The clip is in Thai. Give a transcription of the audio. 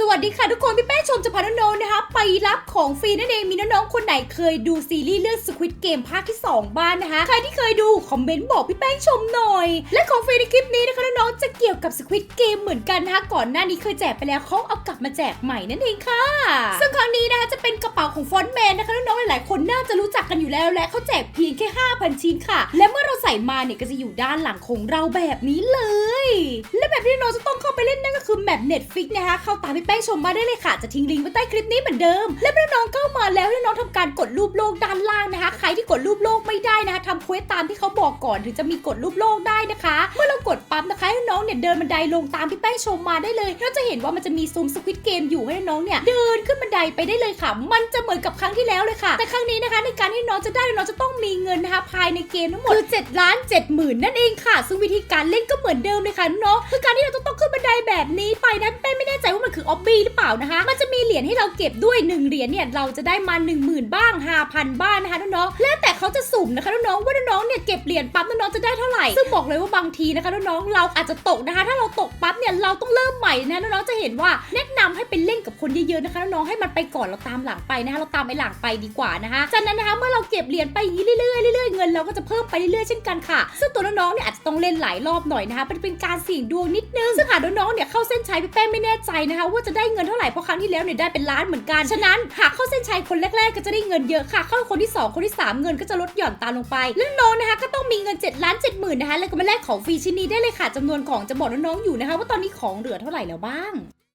สวัสดีค่ะทุกคน พี่แป้งชมจะพาน้องๆนะคะ ไปรับของฟรีนั่นเองมีน้องๆคนไหนเคยดูซีรีส์เรื่อง Squid Game ภาคที่ 2 บ้างนะคะ ใครที่เคยดูคอมเมนต์บอกพี่แป้งชมหน่อย และของฟรีในคลิปนี้นะคะน้องๆจะเกี่ยวกับ Squid Game เหมือนกันนะคะก่อนหน้านี้เคยแจกไปแล้วเขาเอากลับมาแจกใหม่นั่นเองค่ะ ซึ่งครั้งนี้นะคะจะเป็นกระเป๋าของฟอนแมนนะคะน้องๆหลายๆคนน่าจะรู้จักกันอยู่แล้วและเขาแจกเพียงแค่5,000ชิ้นค่ะ และเมื่อเราใส่มาเนี่ยก็จะอยู่ด้านหลังของเราแบบนี้เลย และแบบที่น้องจะต้องเข้าไปเล่นนั่นก็คือแมป Netflix นะคะ เข้าตามพี่แป้งชมมาได้เลยค่ะ จะทิ้งลิงก์ไว้ใต้คลิปนี้เหมือนเดิม และเมื่อน้องเข้ามาแล้วให้น้องทำการกดรูปโลกด้านล่างนะคะ ใครที่กดรูปโลกไม่ได้นะคะทำเควสตามที่เขาบอกก่อนถึงจะมีกดรูปโลกได้นะคะ เมื่อเรากดปั๊บนะคะให้น้องเนี่ยเดินบันไดลงตามพี่แป้งชมมาได้เลยเราจะเห็นว่ามันจะมีซูมสควิตเกมอยู่ให้น้องเนี่ยเดินขึ้นบันไดไปได้เลยค่ะ มันจะเหมือนกับครั้งที่แล้วเลยค่ะ แต่ครั้งนี้นะคะ ในการที่น้องจะได้น้องจะต้องมีเงินนะคะภายในเกมทั้งหมดคือ7ล้าน7หมื่นนั่นเองค่ะ ซึ่งวิธีการเล่นก็เหมือนเดิมเลยค่ะน้องคือการที่เราจะต้องขึ้นบันไดแบบนี้ไปนั้นเป้ไม่แน่ใจว่ามันคือออบบี้หรือเปล่านะคะ มันจะมีเหรียญให้เราเก็บด้วย1เหรียญเนี่ยเราจะได้มา 1 0,000 บ้าง 5,000 บ้างนะคะน้องๆแล้วแต่เขาจะสุ่มนะคะน้องๆว่าน้องๆเนี่ยเก็บเหรียญปั๊บน้องๆจะได้เท่าไหร่ซึ่งบอกเลยว่าบางทีนะคะน้องๆเราอาจจะตกนะคะ ถ้าเราตกปั๊บเนี่ยเราต้องเริ่มใหม่นะน้องๆจะเห็นว่าแนะนำให้ไปเล่นกับคนเยอะๆนะคะน้องๆให้มันไปก่อนเราตามหลังไปนะคะเราตามไอ้หลังไปดีกว่านะคะจากนั้นนะคะเมื่อเราเก็บเหรียญไปอย่างนี้เรื่อยๆเรื่อยๆเงินเราก็จะเพิ่มไปเรื่อยๆเช่นกันค่ะ ซึ่งตัวน้องๆเนี่ยอาจจะต้องเล่นหลายรอบหน่อยนะคะเป็นเป็นการเสี่ยงดวงนิดนึงซึ่งหากน้องๆเนี่ยเข้าเส้นชัยพี่แป้งไม่แน่ใจนะคะว่าจะได้เงินเท่าไหร่เพราะครั้งที่แล้วเนี่ยได้เป็นล้านเหมือนกัน ฉะนั้นหากเข้าเส้นชัยคนแรกๆ ก็จะได้เงินเยอะค่ะ เข้าคนที่สองคนที่สามเงินก็จะลดหย่อนตามลงไป และน้องนะคะก็ต้องมีเงิน7ล้าน7หมื่นนะคะแล้วก็มาแลกของฟรีชิ้นนี้ได้เลยค่ะจำนวนของจะบอกน้องๆอยู่นะคะว่าตอนนี้ของเหลือเท่าไหร่แล้วบ้าง